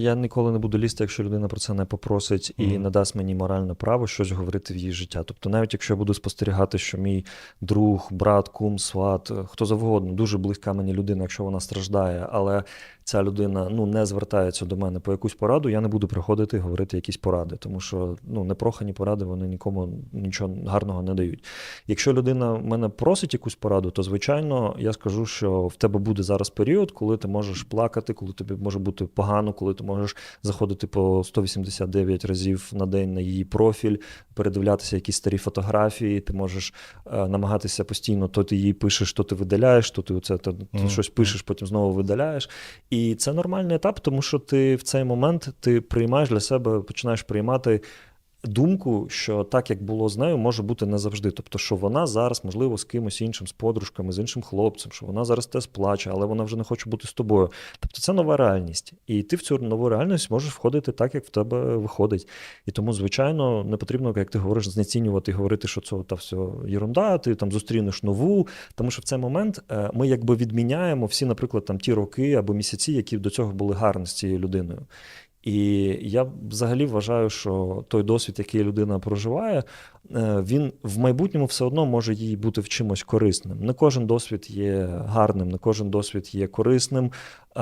Я ніколи не буду лізти, якщо людина про це не попросить і Мгм. не дасть мені моральне право щось говорити в її життя. Тобто, навіть якщо я буду спостерігати, що мій друг, брат, кум, сват, е, хто завгодно, дуже близька мені людина, якщо вона страждає, але ця людина ну не звертається до мене по якусь пораду, я не буду приходити і говорити якісь поради, тому що ну непрохані поради вони нікому нічого гарного не дають. Якщо людина мене просить якусь пораду, то звичайно я скажу, що в тебе буде зараз період, коли ти можеш плакати, коли тобі може бути погано, коли ти можеш заходити по 189 разів на день на її профіль, передивлятися якісь старі фотографії. Ти можеш е, намагатися постійно, то ти їй пишеш, то ти видаляєш, то ти оце то, ти щось пишеш, потім знову видаляєш. І це нормальний етап, тому що ти в цей момент ти приймаєш для себе, починаєш приймати. Думку, що так як було з нею, може бути не завжди. Тобто, що вона зараз, можливо, з кимось іншим, з подружками, з іншим хлопцем, що вона зараз те сплаче, але вона вже не хоче бути з тобою. Тобто це нова реальність. І ти в цю нову реальність можеш входити так, як в тебе виходить. І тому, звичайно, не потрібно, як ти говориш, знецінювати і говорити, що це та все єрунда, ти там зустрінеш нову. Тому що в цей момент е, ми якби відміняємо всі, наприклад, там ті роки або місяці, які до цього були гарні з цією людиною. І я взагалі вважаю, що той досвід, який людина проживає, е, він в майбутньому все одно може їй бути в чимось корисним. Не кожен досвід є гарним, не кожен досвід є корисним, е,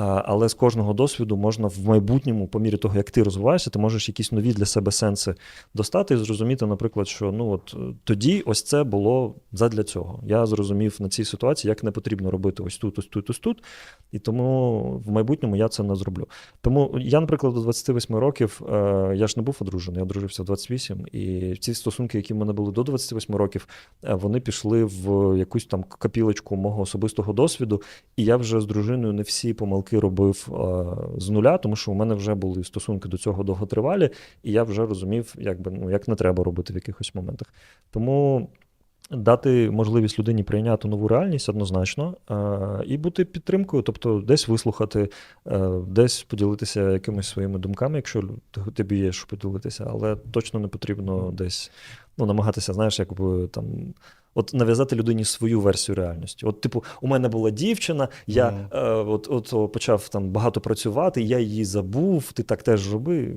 але з кожного досвіду можна в майбутньому, по мірі того, як ти розвиваєшся, ти можеш якісь нові для себе сенси достати і зрозуміти, наприклад, що ну от тоді ось це було задля цього. Я зрозумів на цій ситуації, як не потрібно робити ось тут, ось тут, ось тут. І тому в майбутньому я це не зроблю. Тому я, наприклад, 28 років е, я ж не був одружений, я одружився в 28, і ці стосунки, які в мене були до 28 років, е, вони пішли в якусь там копілочку мого особистого досвіду, і я вже з дружиною не всі помилки робив е, з нуля, тому що у мене вже були стосунки до цього довготривалі, і я вже розумів, як би ну як не треба робити в якихось моментах. Тому. Дати можливість людині прийняти нову реальність однозначно е, і бути підтримкою, тобто десь вислухати, е, десь поділитися якимись своїми думками, якщо тобі є що поділитися, але точно не потрібно десь ну, намагатися, знаєш, якби там. От нав'язати людині свою версію реальності. От, типу, у мене була дівчина, я Мгм. е, от, от почав там багато працювати, я її забув, ти так теж роби.